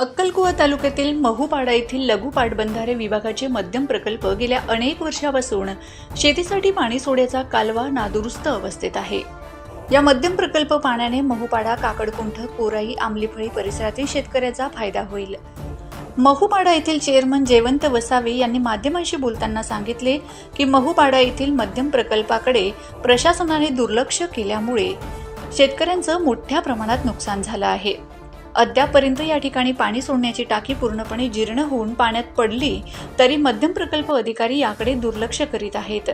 अक्कलकुवा तालुक्यातील महूपाडा येथील लघु पाटबंधारे विभागाचे मध्यम प्रकल्प गेल्या अनेक वर्षापासून शेतीसाठी पाणी सोड्याचा कालवा नादुरुस्त अवस्थेत आहे. या मध्यम प्रकल्प पाण्याने महूपाडा काकडकुंठ कोराई आंबलीफळी परिसरातील शेतकऱ्याचा फायदा होईल. महूपाडा येथील चेअरमन जयवंत वसावे यांनी माध्यमांशी बोलताना सांगितले की महूपाडा येथील मध्यम प्रकल्पाकडे प्रशासनाने दुर्लक्ष केल्यामुळे शेतकऱ्यांचं मोठ्या प्रमाणात नुकसान झालं आहे. अद्यापपर्यंत या ठिकाणी पाणी सोडण्याची टाकी पूर्णपणे जीर्ण होऊन पाण्यात पडली तरी मध्यम प्रकल्प अधिकारी याकडे दुर्लक्ष करीत आहेत.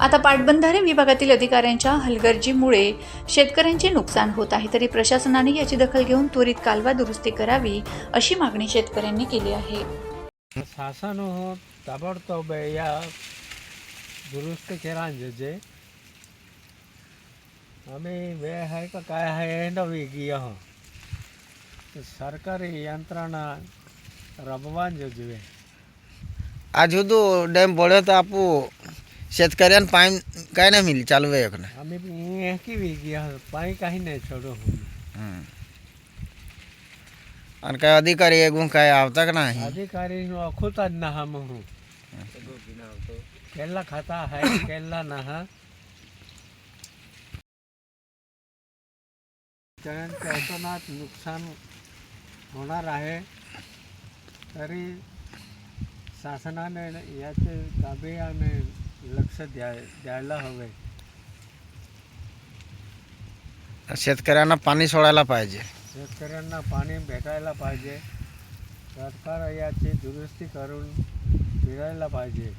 आता पाटबंधारे विभागातील अधिकाऱ्यांच्या हलगर्जीमुळे शेतकऱ्यांचे नुकसान होत आहे तरी प्रशासनाने याची दखल घेऊन त्वरित कालवा दुरुस्ती करावी अशी मागणी शेतकऱ्यांनी केली आहे. शासन ताबडतोब या दुरुस्त केला म्हणजे जे आम्ही वेळ आहे का काय आहे न वेगळी हो सरकारी यंत्रणा रबवान जोजवे आज हुदू डैम बढ़े तो आपको शेतकऱ्यान पाणी काय नाही मिली चालू आहे एकनं आम्ही बी की वेगळी हो पाणी काही नाही छोडो हो हम्म. आणि काय अधिकारी एकूण काय आवता का नाही अधिकारी अखोता नहा म्हणून केला खाता आहे केला नहा शेतकऱ्यांच्या अतोनात नुकसान होणार आहे. तरी शासनाने याचे गांभीर्याने लक्ष द्या द्यायला हवे. शेतकऱ्यांना पाणी सोडायला पाहिजे. शेतकऱ्यांना पाणी भेटायला पाहिजे. सरकार याची दुरुस्ती करून मिळायला पाहिजे.